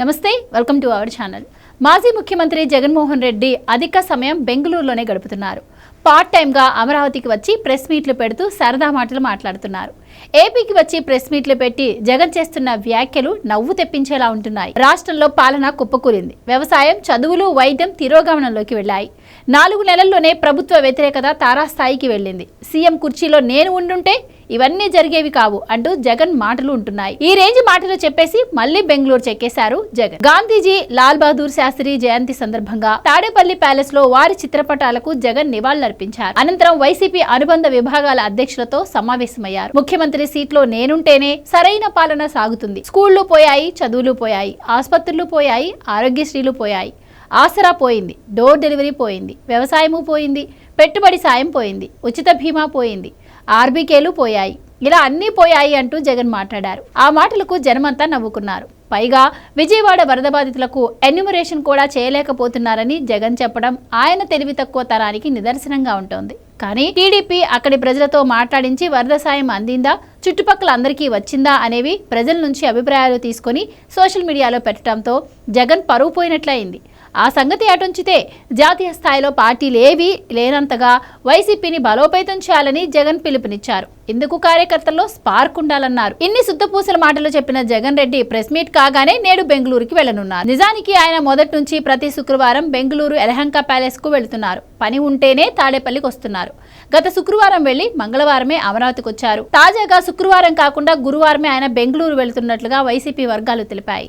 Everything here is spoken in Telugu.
నమస్తే వెల్కమ్ టు అవర్ ఛానల్. మాజీ ముఖ్యమంత్రి జగన్మోహన్ రెడ్డి అధిక సమయం బెంగళూరులోనే గడుపుతున్నారు. పార్ట్ టైంగా అమరావతికి వచ్చి ప్రెస్ మీట్లు పెడుతూ సరదా మాటలు మాట్లాడుతున్నారు. ఏపీకి వచ్చి ప్రెస్ మీట్లు పెట్టి జగన్ చేస్తున్న వ్యాఖ్యలు నవ్వు తెప్పించేలా ఉంటున్నాయి. రాష్ట్రంలో పాలన కుప్పకూలింది. వ్యవసాయం చదువులు వైద్యం తిరోగమనంలోకి వెళ్ళాయి. నాలుగు నెలల్లోనే ప్రభుత్వ వ్యతిరేకత తారాస్థాయికి వెళ్ళింది. సీఎం కుర్చీలో నేను ఉండుంటే ఇవన్నీ జరిగేవి కావు అంటూ జగన్ మాటలు ఉంటున్నాయి. ఈ రేంజ్ మాటలు చెప్పేసి మళ్ళీ బెంగళూరు చెక్కేశారు జగన్. గాంధీజీ లాల్ బహదూర్ శాస్త్రి జయంతి సందర్భంగా తాడేపల్లి ప్యాలెస్లో వారి చిత్రపటాలకు జగన్ జరిపించారు అనంతరం వైసీపీ అనుబంధ విభాగాల అధ్యక్షులతో సమావేశమయ్యారు. ముఖ్యమంత్రి సీట్లో నేనుంటేనే సరైన పాలన సాగుతుంది. స్కూళ్ళు పోయాయి చదువులు పోయాయి ఆసుపత్రులు పోయాయి ఆరోగ్యశ్రీలు పోయాయి. ఆసరా పోయింది డోర్ డెలివరీ పోయింది వ్యవసాయము పోయింది పెట్టుబడి సాయం పోయింది ఉచిత బీమా పోయింది ఆర్బీకేలు పోయాయి. ఇలా అన్నీ పోయాయి అంటూ జగన్ మాట్లాడారు. ఆ మాటలకు జనమంతా నవ్వుకున్నారు. పైగా విజయవాడ వరద బాధితులకు ఎన్యుమరేషన్ కూడా చేయలేకపోతున్నారని జగన్ చెప్పడం ఆయన తెలివి తక్కువ తరానికి నిదర్శనంగా ఉంటోంది. కానీ టీడీపీ అక్కడి ప్రజలతో మాట్లాడించి వరద సాయం అందిందా చుట్టుపక్కల అందరికీ వచ్చిందా అనేవి ప్రజల నుంచి అభిప్రాయాలు తీసుకొని సోషల్ మీడియాలో పెట్టడంతో జగన్ పరువు పోయినట్లయింది. ఆ సంగతి అటుంచితే జాతీయ స్థాయిలో పార్టీలేవి లేనంతగా వైసీపీని బలోపేతం చేయాలని జగన్ పిలుపునిచ్చారు. ఇందుకు కార్యకర్తల్లో స్పార్క్ ఉండాలన్నారు. ఇన్ని శుద్ధపూసల మాటలు చెప్పిన జగన్ రెడ్డి ప్రెస్ మీట్ కాగానే నేడు బెంగళూరుకి వెళ్ళనున్నారు నిజానికి ఆయన మొదటి నుంచి ప్రతి శుక్రవారం బెంగళూరు ఎలహంక ప్యాలెస్కు వెళుతున్నారు. పని ఉంటేనే తాడేపల్లికి వస్తున్నారు. గత శుక్రవారం వెళ్ళి మంగళవారమే అమరావతికి వచ్చారు. తాజాగా శుక్రవారం కాకుండా గురువారమే ఆయన బెంగళూరు వెళుతున్నట్లుగా వైసీపీ వర్గాలు తెలిపాయి.